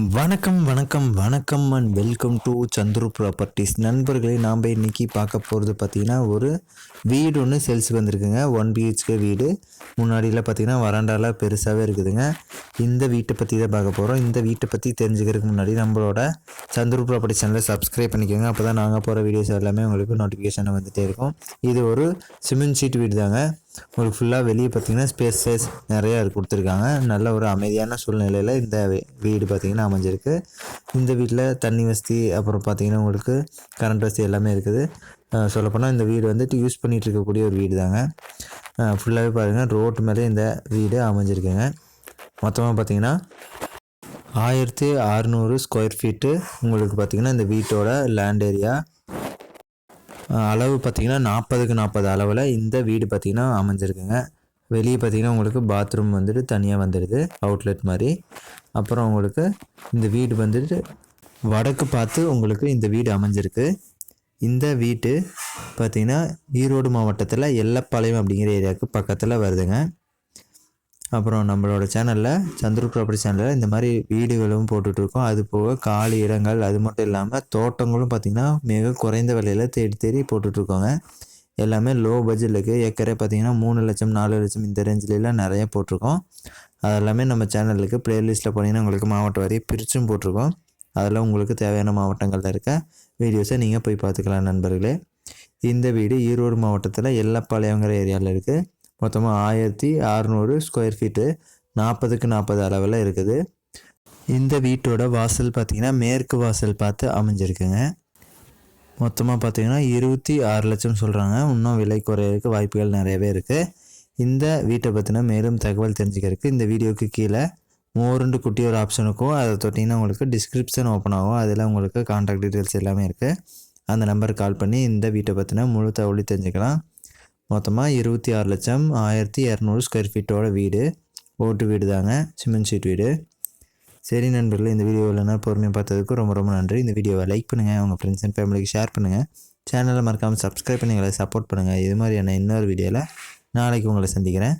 வணக்கம் வணக்கம் வணக்கம் and welcome to Chandru properties நண்பர்களே நாம் இன்னைக்கு பார்க்க போகிறது பார்த்தீங்கன்னா ஒரு வீடு ஒன்று சேல்ஸுக்கு வந்திருக்குங்க. ஒன் பிஹெச்கே வீடு. முன்னாடியில் பார்த்திங்கன்னா வராண்டாலாம் பெருசாகவே இருக்குதுங்க. இந்த வீட்டை பற்றி தான் பார்க்க போகிறோம் இந்த வீட்டை பற்றி தெரிஞ்சுக்கிறதுக்கு முன்னாடி நம்மளோட சந்துரு ப்ராப்பர்ட்டி சேனலை சப்ஸ்கிரைப் பண்ணிக்கோங்க. அப்போ தான் நாங்கள் போகிற வீடியோஸ் எல்லாமே உங்களுக்கு நோட்டிஃபிகேஷன் வந்துகிட்டே இருக்கும். இது ஒரு சிமெண்ட் ஷீட் வீடு தாங்க உங்களுக்கு ஃபுல்லாக வெளியே பார்த்தீங்கன்னா ஸ்பேசஸ் நிறையா கொடுத்துருக்காங்க. நல்ல ஒரு அமைதியான சூழ்நிலையில் இந்த வீடு பார்த்திங்கன்னா அமைஞ்சிருக்கு. இந்த வீட்டில் தண்ணி வசதி அப்புறம் பார்த்தீங்கன்னா உங்களுக்கு கரண்ட் வசதி எல்லாமே இருக்குது. சொல்லப்போனால் இந்த வீடு வந்துட்டு யூஸ் பண்ணிகிட்டு இருக்கக்கூடிய ஒரு வீடு தாங்க ஃபுல்லாகவே பாருங்கள் ரோட்டு மேலே இந்த வீடு அமைஞ்சிருக்குங்க. மொத்தமாக பார்த்தீங்கன்னா ஆயிரத்தி அறநூறு ஸ்கொயர் ஃபீட்டு உங்களுக்கு பார்த்தீங்கன்னா இந்த வீட்டோட லேண்ட் ஏரியா அளவு பார்த்தீங்கன்னா நாற்பதுக்கு நாற்பது அளவில் இந்த வீடு பார்த்தீங்கன்னா அமைஞ்சிருக்குங்க. வெளியே பார்த்தீங்கன்னா உங்களுக்கு பாத்ரூம் வந்துட்டு தனியாக வந்துடுது அவுட்லெட் மாதிரி. அப்புறம் உங்களுக்கு இந்த வீடு வந்துட்டு வடக்கு பார்த்து உங்களுக்கு இந்த வீடு அமைஞ்சிருக்கு. இந்த வீட்டு பார்த்தீங்கன்னா ஈரோடு மாவட்டத்தில் எல்லப்பாளையம் அப்படிங்கிற ஏரியாவுக்கு பக்கத்தில் வருதுங்க. அப்புறம் நம்மளோட சேனலில் சந்துரு ப்ராப்பர்ட்டி சேனலில் இந்த மாதிரி வீடுகளும் போட்டுட்ருக்கோம். அது போக காலி இடங்கள் அது மட்டும் இல்லாமல் தோட்டங்களும் பார்த்திங்கன்னா மிக குறைந்த விலையில் தேடி தேடி போட்டுட்ருக்கோங்க. எல்லாமே லோ பட்ஜெட்டில் இருக்குது ஏக்கரே பார்த்திங்கன்னா மூணு லட்சம் நாலு லட்சம் இந்த ரேஞ்சிலலாம் நிறைய போட்டிருக்கோம். அதெல்லாமே நம்ம சேனலுக்கு ப்ளேலிஸ்ட்டில் போனீங்கன்னா உங்களுக்கு மாவட்டம் வரையும் பிரிச்சும் போட்டிருக்கோம். அதெல்லாம் உங்களுக்கு தேவையான மாவட்டங்களில் இருக்க வீடியோஸை நீங்கள் போய் பார்த்துக்கலாம் நண்பர்களே. இந்த வீடு ஈரோடு மாவட்டத்தில் எல்லப்பாளையங்கிற ஏரியாவில் இருக்குது மொத்தமாக ஆயிரத்தி அறநூறு ஸ்கொயர் ஃபீட்டு நாற்பதுக்கு நாற்பது அளவில் இருக்குது. இந்த வீட்டோட வாசல் பார்த்திங்கன்னா மேற்கு வாசல் பார்த்து அமைஞ்சிருக்குங்க. மொத்தமாக பார்த்தீங்கன்னா இருபத்தி ஆறு லட்சம் சொல்கிறாங்க இன்னும் விலை குறையிறதுக்கு வாய்ப்புகள் நிறையவே இருக்குது இந்த வீட்டை பற்றின மேலும் தகவல் தெரிஞ்சுக்கிறதுக்கு இந்த வீடியோக்கு கீழே மோருண்டு குட்டி ஒரு ஆப்ஷனுக்கும் அதை தொட்டிங்கன்னா உங்களுக்கு டிஸ்கிரிப்ஷன் ஓப்பன் ஆகும். அதில் உங்களுக்கு கான்டாக்ட் டீட்டெயில்ஸ் எல்லாமே இருக்குது அந்த நம்பருக்கு கால் பண்ணி இந்த வீட்டை பற்றின முழு தகவலையும் தெரிஞ்சுக்கலாம். மொத்தமாக இருபத்தி ஆறு லட்சம் ஆயிரத்தி இரநூறு ஸ்கொயர் ஃபீட்டோட வீடு. ஓட்டு வீடு தாங்க சிமெண்ட் ஷீட் வீடு. சரி நண்பர்களே இந்த வீடியோவில் என்ன பொறுமையாக பார்த்ததுக்கு ரொம்ப ரொம்ப நன்றி. இந்த வீடியோவை லைக் பண்ணுங்கள் உங்கள் ஃப்ரெண்ட்ஸ் அண்ட் ஃபேமிலிக்கு ஷேர் பண்ணுங்கள் சேனலை மறக்காமல் சப்ஸ்கிரைப் பண்ணி எங்களை சப்போர்ட் பண்ணுங்கள் இது மாதிரியான இன்னொரு வீடியோவில் நாளைக்கு உங்களை சந்திக்கிறேன்.